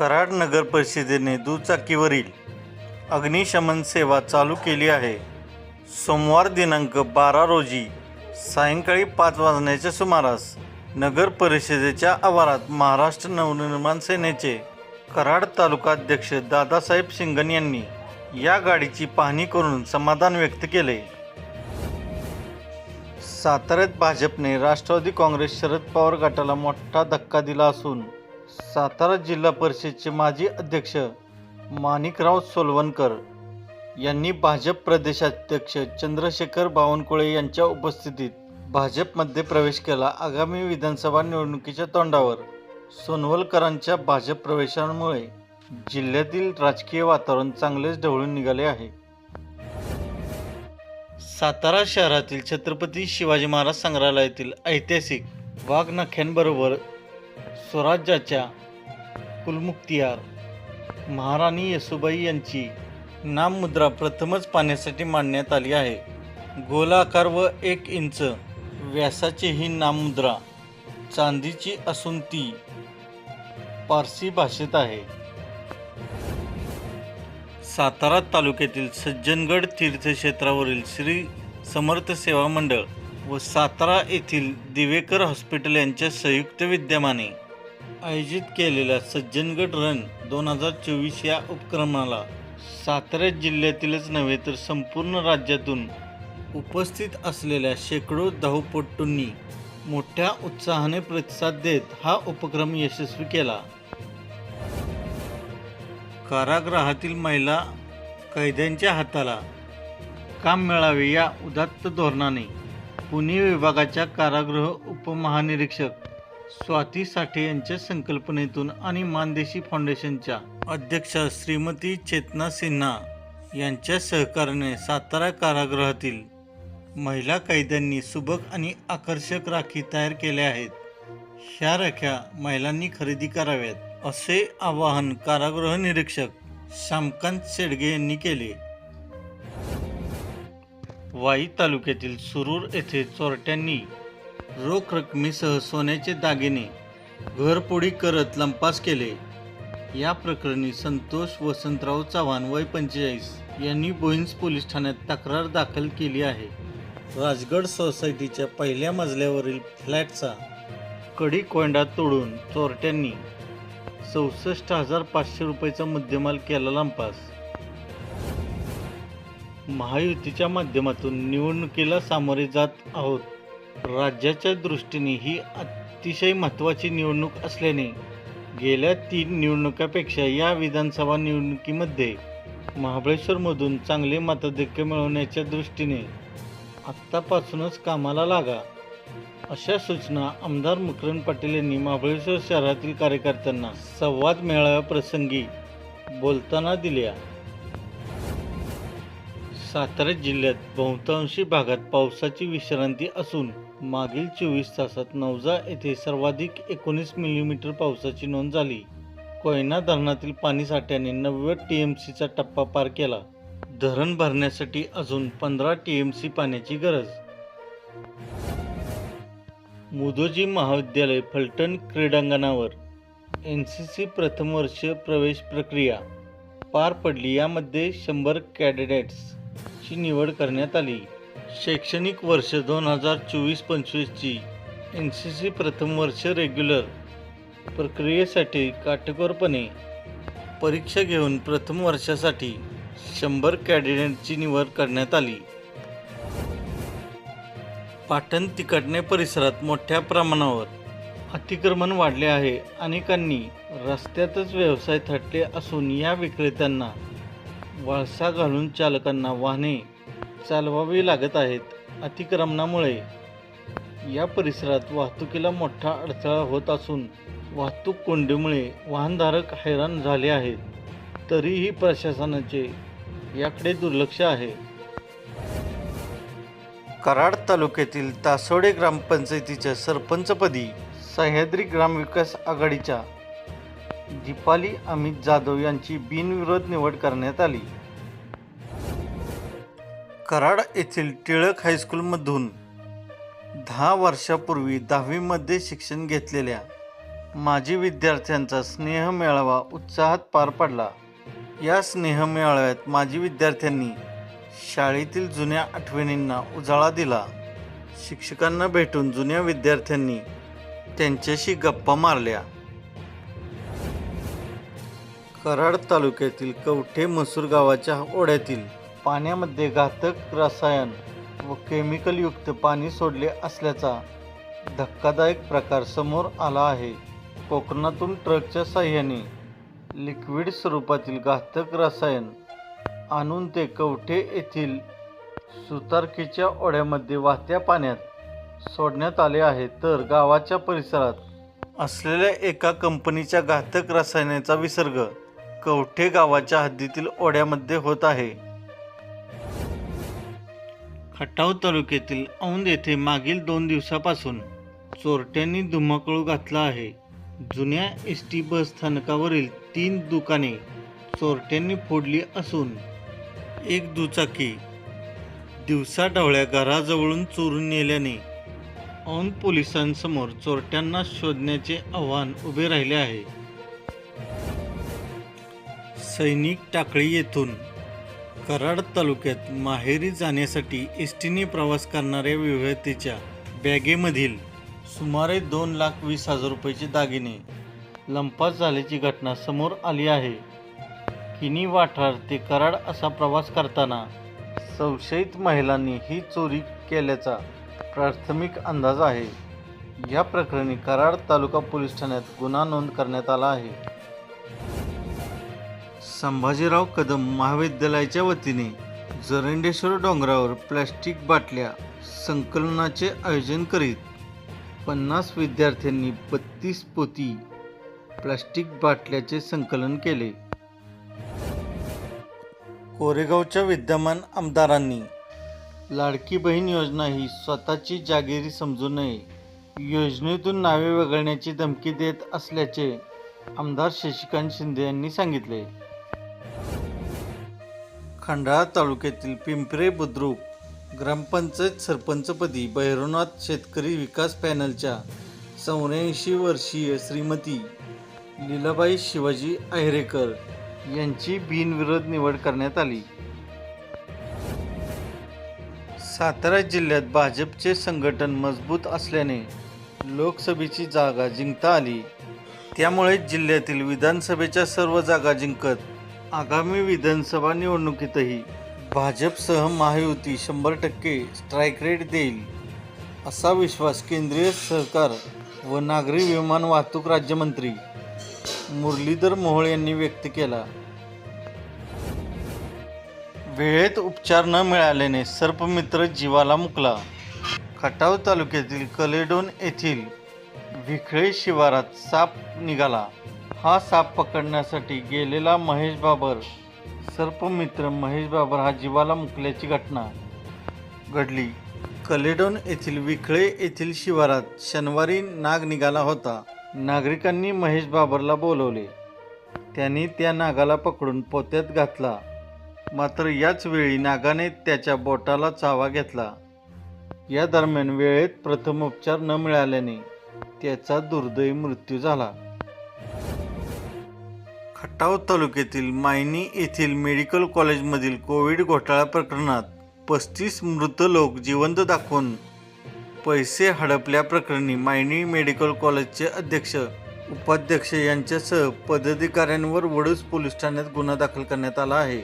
कराड नगर परिषदेने दुचाकीवरील अग्निशमन सेवा चालू केली आहे. सोमवार दिनांक बारा रोजी सायंकाळी पाच वाजण्याच्या सुमारास नगर परिषदेच्या आवारात महाराष्ट्र नवनिर्माण सेनेचे कराड तालुका अध्यक्ष दादासाहेब सिंगन यांनी या गाडीची पाहणी करून समाधान व्यक्त केले. साताऱ्यात भाजपने राष्ट्रवादी काँग्रेस शरद पवार गटाला मोठा धक्का दिला असून सातारा जिल्हा परिषदचे माजी अध्यक्ष माणिकराव सोलवणकर यांनी भाजप प्रदेशाध्यक्ष चंद्रशेखर बावनकुळे यांच्या उपस्थितीत भाजपमध्ये प्रवेश केला. आगामी विधानसभा निवडणुकीच्या तोंडावर सोनवलकरांच्या भाजप प्रवेशामुळे जिल्ह्यातील राजकीय वातावरण चांगलेच ढवळून निघाले आहे. सातारा शहरातील छत्रपती शिवाजी महाराज संग्रहालयातील ऐतिहासिक वाघनख्यांबरोबर स्वराज्याच्या कुलमुक्तियार महाराणी येसुबाई यांची नाममुद्रा प्रथमच पाहण्यासाठी मांडण्यात आली आहे. गोलाकार व एक इंच व्यासाची ही नाममुद्रा चांदीची असून ती पारसी भाषेत आहे. सातारा तालुक्यातील सज्जनगड तीर्थक्षेत्रावरील श्री समर्थ सेवा मंडळ व सातारा येथील दिवेकर हॉस्पिटल यांच्या संयुक्त विद्यमाने आयोजित केलेल्या सज्जनगड रन दोन हजार चोवीस या उपक्रमाला सातारा जिल्ह्यातीलच नव्हे तर संपूर्ण राज्यातून उपस्थित असलेल्या शेकडो धावपटूंनी मोठ्या उत्साहाने प्रतिसाद देत हा उपक्रम यशस्वी केला. कारागृहातील महिला कैद्यांच्या हाताला काम मिळावे या उदात्त धोरणाने पुणे विभागाच्या कारागृह उपमहानिरीक्षक स्वाती साठे यांच्या संकल्पनेतून आणि मानदेशी फाउंडेशनच्या अध्यक्षा श्रीमती चेतना सिन्हा यांच्या सहकार्याने सातारा कारागृहातील महिला कैद्यांनी सुबक आणि आकर्षक राखी तयार केल्या आहेत. ह्या राख्या महिलांनी खरेदी कराव्यात असे आवाहन कारागृह निरीक्षक श्यामकांत शेडगे यांनी केले. वाई तालुक्यातील सुरूर येथे चोरट्यांनी रोख रकमेसह सोन्याचे दागिने घरपोडी करत लंपास केले. या प्रकरणी संतोष वसंतराव चव्हाण वय पंचेचाळीस यांनी बोईन्स पोलीस ठाण्यात तक्रार दाखल केली आहे. राजगड सोसायटीच्या पहिल्या मजल्यावरील फ्लॅटचा कडी कोंडा तोडून चोरट्यांनी चौसष्ट हजार पाचशे रुपयाचा मुद्देमाल केला लंपास. महायुतीच्या माध्यमातून निवडणुकीला सामोरे जात आहोत. राज्याच्या दृष्टीने ही अतिशय महत्त्वाची निवडणूक असल्याने गेल्या तीन निवडणुकापेक्षा या विधानसभा निवडणुकीमध्ये महाबळेश्वरमधून चांगले मताधिक्य मिळवण्याच्या दृष्टीने आत्तापासूनच कामाला लागा अशा सूचना आमदार मकरंद पाटील यांनी महाबळेश्वर शहरातील कार्यकर्त्यांना संवाद मेळाव्याप्रसंगी बोलताना दिल्या. सातारा जिल्ह्यात बहुतांशी भागात पावसाची विश्रांती असून मागील चोवीस तासात नवजा येथे सर्वाधिक एकोणीस मिलीमीटर पावसाची नोंद झाली. कोयना धरणातील पाणीसाठ्याने नव्वद टी एम सीचा टप्पा पार केला. धरण भरण्यासाठी अजून पंधरा टी एम सी पाण्याची गरज. मुदोजी महाविद्यालय फलटण क्रीडांगणावर एन सी सी प्रथम वर्ष प्रवेश प्रक्रिया पार पडली. यामध्ये शंभर कॅडेट्सची निवड करण्यात आली. शैक्षणिक वर्ष दोन हजार चोवीस पंचवीसची एन सी सी प्रथम वर्ष रेग्युलर प्रक्रियेसाठी काटेकोरपणे परीक्षा घेऊन प्रथम वर्षासाठी शंभर कॅडिडेटची निवड करण्यात आली. पाटण तिकटणे परिसरात मोठ्या प्रमाणावर अतिक्रमण वाढले आहे. अनेकांनी रस्त्यातच व्यवसाय थटले असून या विक्रेत्यांना वळसा घालून चालकांना वाहने चालवावी लागत आहेत. अतिक्रमणामुळे या परिसरात वाहतुकीला मोठा अडथळा होत असून वाहतूक कोंडीमुळे वाहनधारक हैराण झाले आहेत. तरीही प्रशासनाचे याकडे दुर्लक्ष आहे. कराड तालुक्यातील तासोडे ग्रामपंचायतीच्या सरपंचपदी सह्याद्री ग्रामविकास आघाडीच्या दीपाली अमित जाधव यांची बिनविरोध निवड करण्यात आली. कराड येथील टिळक हायस्कूलमधून दहा वर्षापूर्वी दहावीमध्ये शिक्षण घेतलेल्या माजी विद्यार्थ्यांचा स्नेह मेळावा उत्साहात पार पडला. या स्नेह मेळाव्यात माजी विद्यार्थ्यांनी शाळेतील जुन्या आठवणींना उजाळा दिला. शिक्षकांना भेटून जुन्या विद्यार्थ्यांनी त्यांच्याशी गप्पा मारल्या. कराड तालुक्यातील कवठे मसूर गावाच्या ओढ्यातील पाण्यामध्ये घातक रसायन व केमिकलयुक्त पाणी सोडले असल्याचा धक्कादायक प्रकार समोर आला आहे. कोकणातून ट्रकच्या साह्याने लिक्विड स्वरूपातील घातक रसायन आणून ते कवठे येथील सुतारकीच्या ओढ्यामध्ये वाहत्या पाण्यात सोडण्यात आले आहे. तर गावाच्या परिसरात असलेल्या एका कंपनीच्या घातक रसायनाचा विसर्ग कवठे गावाच्या हद्दीतील ओढ्यामध्ये होत आहे. खटाव तालुक्यातील औंद येथे मागील दोन दिवसापासून चोरट्यांनी धुमाकूळ घातला आहे. जुन्या एस टी बस स्थानकावरील तीन दुकाने चोरट्यांनी फोडली असून एक दुचाकी दिवसाढवळ्या घराजवळून चोरून नेल्याने औंद पोलिसांसमोर चोरट्यांना शोधण्याचे आव्हान उभे राहिले आहे. सैनिक टाकळी येथून कराड तालुक्यात माहेरी जाण्यासाठी एस टीने प्रवास करणाऱ्या विवाहितेच्या बॅगेमधील सुमारे दोन लाख वीस हजार रुपयाचे दागिने लंपास झाल्याची घटना समोर आली आहे. किनी वाठार ते कराड असा प्रवास करताना संशयित महिलांनी ही चोरी केल्याचा प्राथमिक अंदाज आहे. या प्रकरणी कराड तालुका पोलीस ठाण्यात गुन्हा नोंद करण्यात आला आहे. संभाजीराव कदम महाविद्यालयाच्या वतीने जरंडेश्वर डोंगरावर प्लॅस्टिक बाटल्या संकलनाचे आयोजन करीत पन्नास विद्यार्थ्यांनी बत्तीस पोती प्लास्टिक बाटल्याचे संकलन केले. कोरेगावच्या विद्यमान आमदारांनी लाडकी बहीण योजना ही स्वतःची जागिरी समजू नये योजनेतून नावे वगळण्याची धमकी देत असल्याचे आमदार शशिकांत शिंदे यांनी सांगितले. खंडाळा तालुक्यातील पिंपरे बुद्रुक ग्रामपंचायत सरपंचपदी भैरवनाथ शेतकरी विकास पॅनलच्या चौऱ्याऐंशी वर्षीय श्रीमती लीलाबाई शिवाजी अहिरेकर यांची बिनविरोध निवड करण्यात आली. सातारा जिल्ह्यात भाजपचे संघटन मजबूत असल्याने लोकसभेची जागा जिंकता आली. त्यामुळे जिल्ह्यातील विधानसभेच्या सर्व जागा जिंकत आगामी विधानसभा निवडणुकीतही भाजपसह महायुती शंभर टक्के स्ट्राईक रेट देईल असा विश्वास केंद्रीय सहकार व नागरी विमान वाहतूक राज्यमंत्री मुरलीधर मोहोळ यांनी व्यक्त केला. वेळेत उपचार न मिळाल्याने सर्पमित्र जीवाला मुकला. खटाव तालुक्यातील कलेडोन येथील विखळे शिवारात साप निघाला. हा साप पकडण्यासाठी गेलेला महेश बाबर सर्पमित्र महेश बाबर हा जीवाला मुकल्याची घटना घडली. कलेडोन येथील विखळे येथील शिवारात शनिवारी नाग निघाला होता. नागरिकांनी महेश बाबरला बोलवले. त्यांनी त्या नागाला पकडून पोत्यात घातला. मात्र याच वेळी नागाने त्याच्या बोटाला चावा घेतला. या दरम्यान वेळेत प्रथमोपचार न मिळाल्याने त्याचा दुर्दैवी मृत्यू झाला. खटाव तालुक्यातील मायनी येथील मेडिकल कॉलेजमधील कोविड घोटाळा प्रकरणात पस्तीस मृत लोक जिवंत दाखवून पैसे हडपल्याप्रकरणी मायनी मेडिकल कॉलेजचे अध्यक्ष उपाध्यक्ष यांच्यासह पदाधिकाऱ्यांवर वडूज पोलीस ठाण्यात गुन्हा दाखल करण्यात आला आहे.